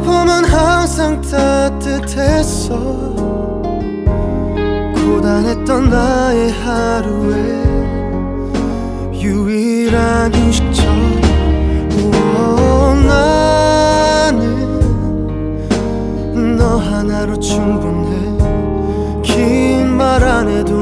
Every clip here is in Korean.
품은 항상 따뜻했어. 고단했던 나의 하루에 유일한 휴식처. 우와, 나는 너 하나로 충분해. 긴 말 안 해도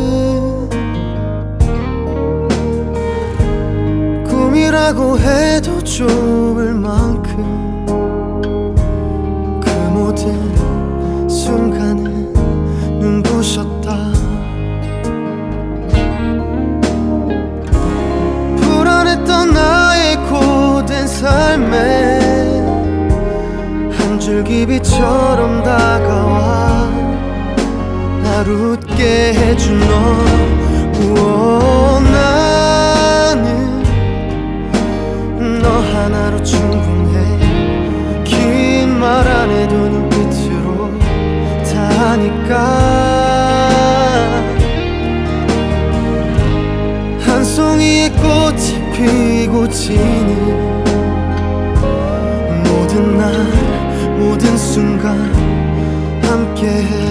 꿈이라고 해도 좁을 만큼 그 모든 순간은 눈부셨다. 불안했던 나의 고된 삶에 한 줄기 빛처럼 다가와 날 웃게 해준 너. 우와, 하나로 충분해. 긴 말 안 해도 눈빛으로 다 하니까. 한 송이의 꽃이 피고 지는 모든 날 모든 순간 함께해